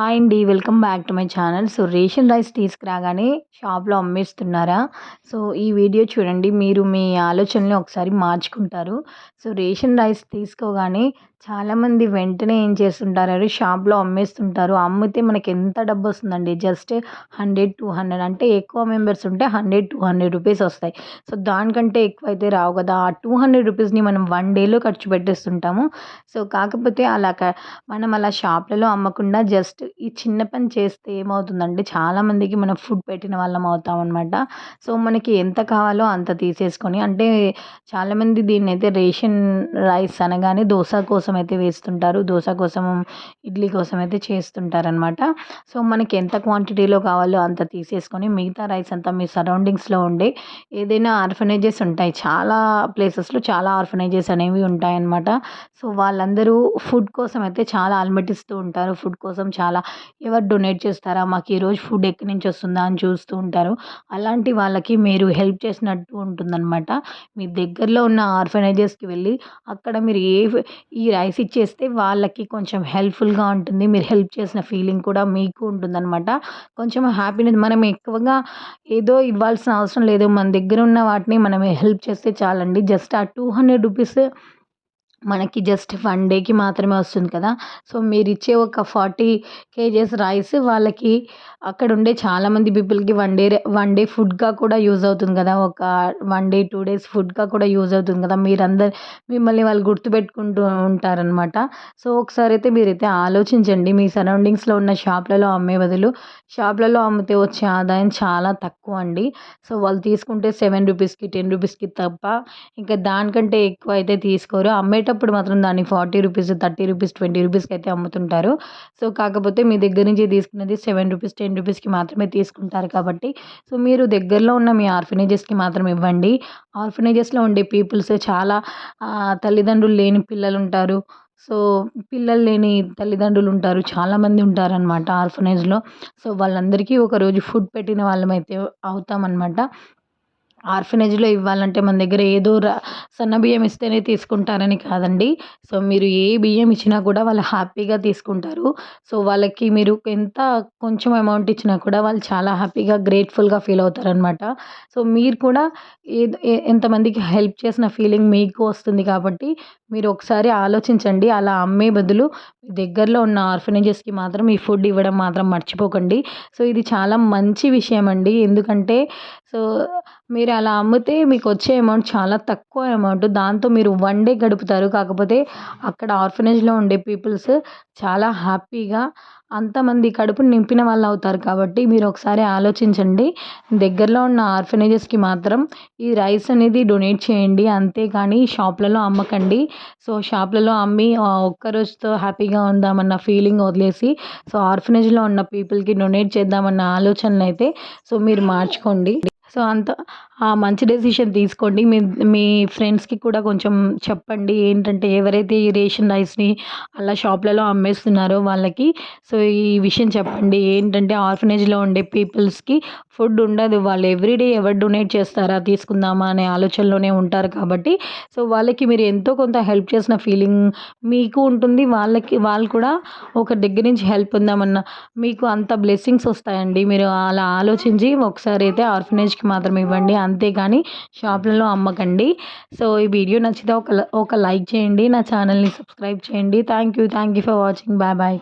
Hi అండి welcome back to my channel. So ration rice తీసుకురాగానే షాప్లో అమ్మేస్తున్నారా? సో ఈ వీడియో చూడండి మీరు మీ ఆలోచనని ఒకసారి మార్చుకుంటారు. సో రేషన్ రైస్ తీసుకోగానే చాలామంది వెంటనే ఏం చేస్తుంటారు? షాప్లో అమ్మేస్తుంటారు. అమ్మితే మనకి ఎంత డబ్బు వస్తుందండి? జస్ట్ హండ్రెడ్ టూ హండ్రెడ్ అంటే ఎక్కువ మెంబర్స్ ఉంటే హండ్రెడ్ టూ హండ్రెడ్ రూపీస్ వస్తాయి. సో దానికంటే ఎక్కువ అయితే రావు కదా? ఆ టూ హండ్రెడ్ రూపీస్ని మనం వన్ డేలో ఖర్చు పెట్టేస్తుంటాము. సో కాకపోతే అలా మనం అలా షాప్లలో అమ్మకుండా జస్ట్ ఈ చిన్న పని చేస్తే ఏమవుతుందంటే చాలామందికి మనం ఫుడ్ పెట్టిన వాళ్ళం అవుతాం అనమాట సో మనకి ఎంత కావాలో అంత తీసేసుకొని అంటే చాలామంది దీన్ని అయితే రేషన్ రైస్ అనగానే దోశ కోసం అయితే వేస్తుంటారు. దోశ కోసం ఇడ్లీ కోసం అయితే చేస్తుంటారనమాట సో మనకి ఎంత క్వాంటిటీలో కావాలో అంత తీసేసుకొని మిగతా రైస్ అంతా మీ సరౌండింగ్స్లో ఉండే ఏదైనా ఆర్ఫనేజెస్ ఉంటాయి. చాలా ప్లేసెస్లో చాలా ఆర్ఫనేజెస్ అనేవి ఉంటాయన్నమాట. సో వాళ్ళందరూ ఫుడ్ కోసం అయితే చాలా అలమటిస్తూ ఉంటారు. ఫుడ్ కోసం చాలా ఎవరు డొనేట్ చేస్తారా? మాకు ఈరోజు ఫుడ్ ఎక్కడి నుంచి వస్తుందా అని చూస్తూ ఉంటారు. అలాంటి వాళ్ళకి మీరు హెల్ప్ చేసినట్టు ఉంటుందన్నమాట. మీ దగ్గరలో ఉన్న ఆర్ఫనైజెస్కి వెళ్ళి అక్కడ మీరు ఏ ఈ రైస్ ఇచ్చేస్తే వాళ్ళకి కొంచెం హెల్ప్ఫుల్గా ఉంటుంది. మీరు హెల్ప్ చేసిన ఫీలింగ్ కూడా మీకు ఉంటుందన్నమాట. కొంచెం హ్యాపీనెస్ మనం ఎక్కువగా ఏదో ఇవ్వాల్సిన అవసరం లేదు. మన దగ్గర ఉన్న వాటిని మనం హెల్ప్ చేస్తే చాలండి. జస్ట్ ఆ టూ హండ్రెడ్ రూపీస్ మనకి జస్ట్ వన్ డేకి మాత్రమే వస్తుంది కదా. సో మీరు ఇచ్చే ఒక ఫార్టీ కేజెస్ రైస్ వాళ్ళకి అక్కడ ఉండే చాలామంది పీపుల్కి వన్ డే వన్ డే ఫుడ్గా కూడా యూజ్ అవుతుంది కదా. ఒక వన్ డే టూ డేస్ ఫుడ్గా కూడా యూజ్ అవుతుంది కదా. మీరందరు మిమ్మల్ని వాళ్ళు గుర్తుపెట్టుకుంటూ ఉంటారనమాట సో ఒకసారి అయితే మీరైతే ఆలోచించండి. మీ సరౌండింగ్స్లో ఉన్న షాప్లలో అమ్మే బదులు షాప్లలో అమ్మితే వచ్చే ఆదాయం చాలా తక్కువ అండి. సో వాళ్ళు తీసుకుంటే సెవెన్ రూపీస్కి టెన్ రూపీస్కి తప్ప ఇంకా దానికంటే ఎక్కువ అయితే తీసుకోరు. అమ్మేటప్పుడు మాత్రం దాన్ని forty rupees thirty rupees twenty రూపీస్కి అయితే అమ్ముతుంటారు. సో కాకపోతే మీ దగ్గర నుంచి తీసుకున్నది సెవెన్ రూపీస్ టెన్ రూపీస్కి మాత్రమే తీసుకుంటారు కాబట్టి. సో మీరు దగ్గరలో ఉన్న మీ ఆర్ఫనేజెస్కి మాత్రం ఇవ్వండి. ఆర్ఫనేజెస్లో ఉండే పీపుల్స్ చాలా తల్లిదండ్రులు లేని పిల్లలు ఉంటారు సో పిల్లలు లేని తల్లిదండ్రులు ఉంటారు. చాలామంది ఉంటారనమాట ఆర్ఫనేజ్లో. సో వాళ్ళందరికీ ఒకరోజు ఫుడ్ పెట్టిన వాళ్ళమైతే అవుతామన్నమాట. ఆర్ఫనేజ్లో ఇవ్వాలంటే మన దగ్గర ఏదో సన్న బియ్యం ఇస్తేనే తీసుకుంటారని కాదండి. సో మీరు ఏ బియ్యం ఇచ్చినా కూడా వాళ్ళు హ్యాపీగా తీసుకుంటారు. సో వాళ్ళకి మీరు ఎంత కొంచెం అమౌంట్ ఇచ్చినా కూడా వాళ్ళు చాలా హ్యాపీగా గ్రేట్ఫుల్గా ఫీల్ అవుతారనమాట సో మీరు కూడా ఏదో ఎంతమందికి హెల్ప్ చేసిన ఫీలింగ్ మీకు వస్తుంది కాబట్టి మీరు ఒకసారి ఆలోచించండి. అలా అమ్మే బదులు మీ దగ్గరలో ఉన్న ఆర్ఫనేజెస్కి మాత్రం ఈ ఫుడ్ ఇవ్వడం మాత్రం మర్చిపోకండి. సో ఇది చాలా మంచి విషయం అండి ఎందుకంటే సో మీరు అలా అమ్మితే మీకు వచ్చే అమౌంట్ చాలా తక్కువ అమౌంట్ దాంతో మీరు వన్ డే గడుపుతారు. కాకపోతే అక్కడ ఆర్ఫనేజ్లో ఉండే పీపుల్స్ చాలా హ్యాపీగా అంతమంది కడుపు నింపిన వాళ్ళు అవుతారు. కాబట్టి మీరు ఒకసారి ఆలోచించండి. దగ్గరలో ఉన్న ఆర్ఫనేజెస్కి మాత్రం ఈ రైస్ అనేది డొనేట్ చేయండి. అంతేకాని షాప్లలో అమ్మకండి. సో షాప్లలో అమ్మి ఒక్క రోజుతో హ్యాపీగా ఉందామన్న ఫీలింగ్ వదిలేసి సో ఆర్ఫనేజ్లో ఉన్న పీపుల్కి డొనేట్ చేద్దామన్న ఆలోచనలు అయితే సో మీరు మార్చుకోండి. సో అంత ఆ మంచి డెసిషన్ తీసుకోండి. మీ మీ ఫ్రెండ్స్కి కూడా కొంచెం చెప్పండి. ఏంటంటే ఎవరైతే ఈ రేషన్ రైస్ని అలా షాప్లలో అమ్మేస్తున్నారో వాళ్ళకి సో ఈ విషయం చెప్పండి. ఏంటంటే ఆర్ఫనేజ్లో ఉండే పీపుల్స్కి ఫుడ్ ఉండదు. వాళ్ళు ఎవ్రీడే ఎవరు డొనేట్ చేస్తారా తీసుకుందామా అనే ఆలోచనలోనే ఉంటారు కాబట్టి సో వాళ్ళకి మీరు ఎంతో కొంత హెల్ప్ చేసిన ఫీలింగ్ మీకు ఉంటుంది. వాళ్ళకి వాళ్ళు కూడా ఒక దగ్గర నుంచి హెల్ప్ ఉందామన్న మీకు అంత బ్లెస్సింగ్స్ వస్తాయండి. మీరు అలా ఆలోచించి ఒకసారి అయితే ఆర్ఫనేజ్కి మాత్రం ఇవ్వండి. అంతేగాని షాప్లలో అమ్మకండి. సో ఈ వీడియో నచ్చితే ఒక ఒక లైక్ చేయండి. నా ఛానల్ని సబ్స్క్రైబ్ చేయండి. Thank you thank you for watching. Bye bye.